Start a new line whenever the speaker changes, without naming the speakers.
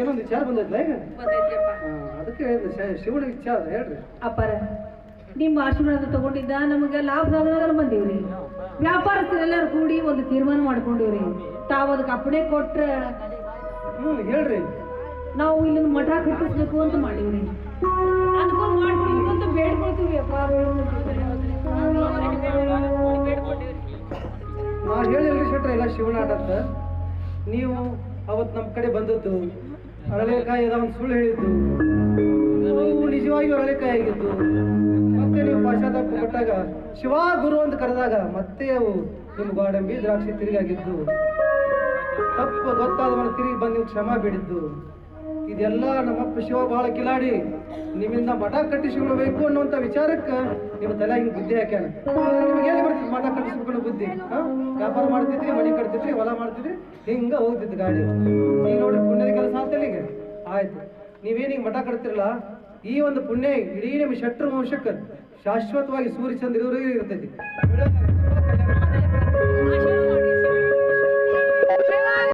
ಏನೊಂದು ವಿಚಾರ ಬಂದೈತ್ಲ ಈಗ? ಅದಕ್ಕೆ ಶಿವನ ವಿಚಾರ ಹೇಳ್ರಿ.
ಅಪ್ಪಾರ ನಿಮ್ಮ ಆಶೀರ್ವಾದ ತಗೊಂಡಿದ್ದ ನಮಗೆ ಲಾಭದಾಗ ಬಂದೀವ್ರಿ. ವ್ಯಾಪಾರಸ್ಥರೆಲ್ಲರೂ ಕೂಡಿ ಒಂದು ತೀರ್ಮಾನ ಮಾಡ್ಕೊಂಡಿವ್ರಿ. ತಾವು ಅದಕ್ಕೆ ಅಪ್ಪಣೆ ಕೊಟ್ರ
ಹೇಳ್ರಿ.
ನಾವು ಇಲ್ಲಿ ಮಠ ಕಟ್ಟಿಸ್ಬೇಕು ಅಂತ ಮಾಡೀವ್ರಿ. ಅನುಕೂಲ ಮಾಡ್ಕೊಡ್ಬೇಕು ಅಂತ ಬೇಡ್ಕೊಳ್ತೀವಿ ಅಪ್ಪ.
ನಾ ಹೇಳಿಲ್ರಿ ಶೆಟ್ರ ಎಲ್ಲ ಶಿವನಾಟ ಅಂತ ನೀವು ಅವತ್ ನಮ್ಮ ಕಡೆ ಬಂದದ್ದು. ಅರಳೆಕಾಯಿ ಒಂದು ಸುಳ್ಳು ಹೇಳಿದ್ದು. ಅವು ನಿಜವಾಗಿಯೂ ಅರಳೆಕಾಯಿ ಆಗಿದ್ದು. ಮತ್ತೆ ನೀವು ಪಾಶ್ಚಾತ್ಯ ಕೊಟ್ಟಾಗ ಶಿವ ಗುರು ಅಂತ ಕರೆದಾಗ ಮತ್ತೆ ಅವು ನಿಮ್ಮ ಗೋಡಂಬಿ ದ್ರಾಕ್ಷಿ ತಿರುಗಾಗಿದ್ದು ತಪ್ಪು ಗೊತ್ತಾದ ಮೇಲೆ ತಿರುಗಿ ಬಂದು ನೀವು ಕ್ಷಮ ಬಿಡಿದ್ದು. ಇದೆಲ್ಲ ನಮ್ಮಪ್ಪ ಶಿವ ಬಹಳ ಕಿಲಾಡಿ. ನಿಮ್ಮಿಂದ ಮಠ ಕಟ್ಟಿಸಿಕೊಳ್ಬೇಕು ಅನ್ನುವಂಥ ವಿಚಾರಕ್ಕೆ ನಿಮ್ಮ ತಲೆ ಹಿಂಗೆ ಬುದ್ಧಿ ಹಾಕ್ಯಾನ. ನಿಮ್ಗೆ ಎಲ್ಲಿ ಬರ್ತಿದ್ರು ಮಠ ಕಟ್ಟಿಸ್ಬೇಕು ಅನ್ನೋ ಬುದ್ಧಿ ವ್ಯಾಪಾರ ಮಾಡ್ತಿದ್ರಿ, ಮನೆ ಕಟ್ತಿದ್ರಿ, ಹೊಲ ಮಾಡ್ತಿದ್ರಿ, ಹಿಂಗೆ ಹೋಗ್ತಿತ್ತು ಗಾಡಿ. ಈಗ ಆಯ್ತು. ನೀವೇನೀಗ ಮಠ ಕಟ್ತಿರಲ್ಲ? ಈ ಒಂದು ಪುಣ್ಯ ಇಡೀ ನಿಮ್ಮ ಶಟ್ರು ವಂಶಕ್ಕೆ ಶಾಶ್ವತವಾಗಿ ಸೂರ್ಯ ಚಂದ್ರ ಇರ್ತೈತಿ.